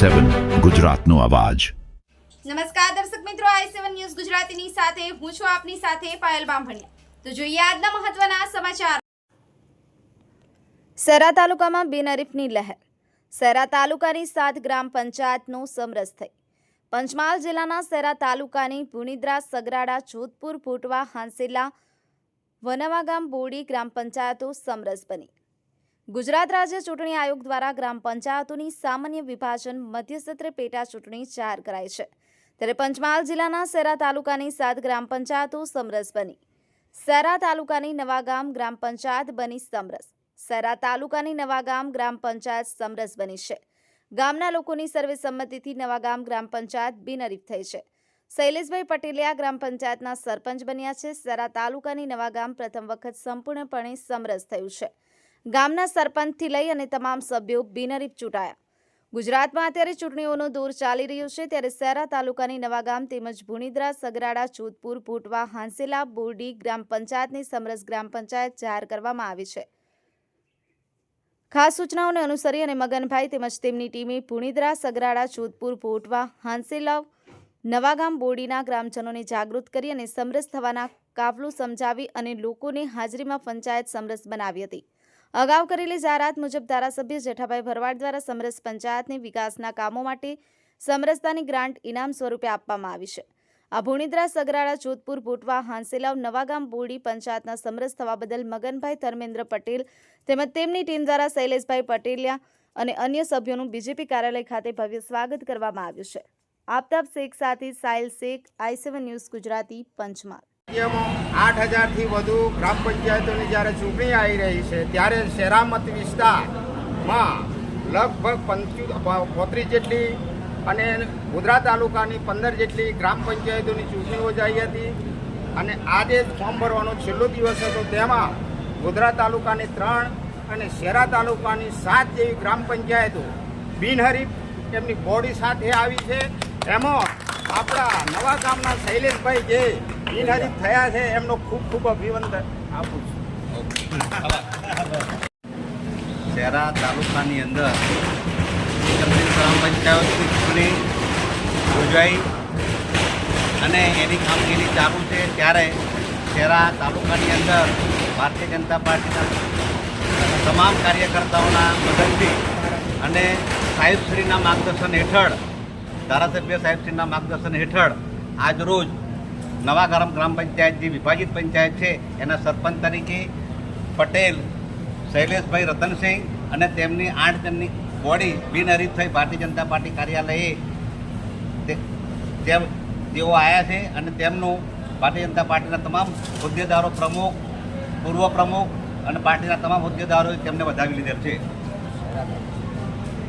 સેવન ગુજરાતનો અવાજ. નમસ્કાર દર્શક મિત્રો આઈ સેવન ન્યૂઝ ગુજરાતીની સાથે હું છું આપની સાથે પાયલ બામભણિયા. તો જોઈએ આજના મહત્વના સમાચાર. સરા તાલુકામાં બિનહરીફની લહેર. સરા તાલુકાની સાત ગ્રામ પંચાયતનો સમરસ થઈ. પંચમહાલ જિલ્લાના સેરા તાલુકાની પુનિદ્રા સગરાડા જોધપુર ભોટવા હાંસેલા વનવા ગામ બોડી ગ્રામ પંચાયતો સમરસ બની. ગુજરાત રાજ્ય ચૂંટણી આયોગ દ્વારા ગ્રામ પંચાયતોની સામાન્ય વિભાજન મધ્યસત્ર પેટા ચૂંટણી જાહેર કરાઈ છે. ત્યારે પંચમહાલ જિલ્લાના સેરા તાલુકાની સાત ગ્રામ પંચાયતો સમરસ બની. સેરા તાલુકાની નવાગામ ગ્રામ પંચાયત બની સમરસ. સેરા તાલુકાની નવાગામ ગ્રામ પંચાયત સમરસ બની છે. ગામના લોકોની સર્વસંમતિથી નવાગામ ગ્રામ પંચાયત બિનહરીફ થઈ છે. શૈલેષભાઈ પટેલિયા ગ્રામ પંચાયતના સરપંચ બન્યા છે. સેરા તાલુકાની નવાગામ પ્રથમ વખત સંપૂર્ણપણે સમરસ થયું છે. ગામના સરપંચથી લઈ અને તમામ સભ્યો બિનરીફ ચૂંટાયા. ગુજરાતમાં અત્યારે ચૂંટણીઓનો દોર ચાલી રહ્યો છે. ત્યારે સેરા તાલુકાની નવાગામ તેમજ ભુણીદ્રા, સગરાડા, જોધપુર, ભૂટવા, હાંસેલા, બોરડી ગ્રામ પંચાયતની સમરસ ગ્રામ પંચાયત જાહેર કરવામાં આવી છે. ખાસ સૂચનાઓને અનુસરી અને મગનભાઈ તેમજ તેમની ટીમે પુણીદ્રા સગરાડા, જોધપુર, ભોટવા હાંસેલાવ નવાગામ બોરડીના ગ્રામજનોને જાગૃત કરી અને સમરસ થવાના કાફલું સમજાવી અને લોકોને હાજરીમાં પંચાયત સમરસ બનાવી હતી. અગાઉ કરેલી જાહેરાત મુજબ ધારાસભ્ય જેઠાભાઈ ભરવાડ દ્વારા સમરસ પંચાયતની વિકાસના કામો માટે સમરસતાની ગ્રાન્ટ ઇનામ સ્વરૂપે આપવામાં આવી છે. આ ભુણીદ્રા સગરાડા જોધપુર, ભૂટવા, હાંસેલાવ, નવાગામ, બોરડી પંચાયતના સમરસ થવા બદલ મગનભાઈ ધર્મેન્દ્ર પટેલ તેમજ તેમની ટીમ દ્વારા શૈલેષભાઈ પટેલિયા અને અન્ય સભ્યોનું બીજેપી કાર્યાલય ખાતે ભવ્ય સ્વાગત કરવામાં આવ્યું છે. આફતાબ શેખ સાથે સાહિલ શેખ, આઈ ન્યૂઝ ગુજરાતી, પંચમહાલ. આઠ હજારથી વધુ ગ્રામ પંચાયતોની જ્યારે ચૂંટણી આવી રહી છે, ત્યારે શેરામત વિસ્તારમાં લગભગ પંચુ પોત્રીસ જેટલી અને ગોધરા તાલુકાની પંદર જેટલી ગ્રામ પંચાયતોની ચૂંટણી યોજાઈ હતી અને આજે ફોર્મ ભરવાનો છેલ્લો દિવસ હતો. તેમાં ગોધરા તાલુકાની ત્રણ અને શેરા તાલુકાની સાત જેવી ગ્રામ પંચાયતો બિનહરીફ એમની બોડી સાથે આવી છે. એમાં આપણા નવા ગામના શૈલેષભાઈ જે બિનહરીફ થયા છે, એમનો ખૂબ ખૂબ અભિનંદન આપું છું. શહેરા તાલુકાની અંદર ગ્રામ પંચાયતની ચૂંટણી યોજાઈ અને એની કામગીરી ચાલુ છે. ત્યારે શહેરા તાલુકાની અંદર ભારતીય જનતા પાર્ટીના તમામ કાર્યકર્તાઓના મદદથી અને સાહેબશ્રીના માર્ગદર્શન હેઠળ, ધારાસભ્ય સાહેબશ્રીના માર્ગદર્શન હેઠળ આજરોજ નવા ગ્રામ પંચાયત જે વિભાજિત પંચાયત છે, એના સરપંચ તરીકે પટેલ, શૈલેષભાઈ રતનસિંહ અને તેમની આઠ જણની બોડી બિનહરીફ થઈ ભારતીય જનતા પાર્ટી કાર્યાલયે તેમ તેઓ આવ્યા છે અને તેમનું ભારતીય જનતા પાર્ટીના તમામ હોદ્દેદારો પ્રમુખ, પૂર્વ પ્રમુખ અને પાર્ટીના તમામ હોદ્દેદારોએ તેમને વધાવી લીધેલ છે.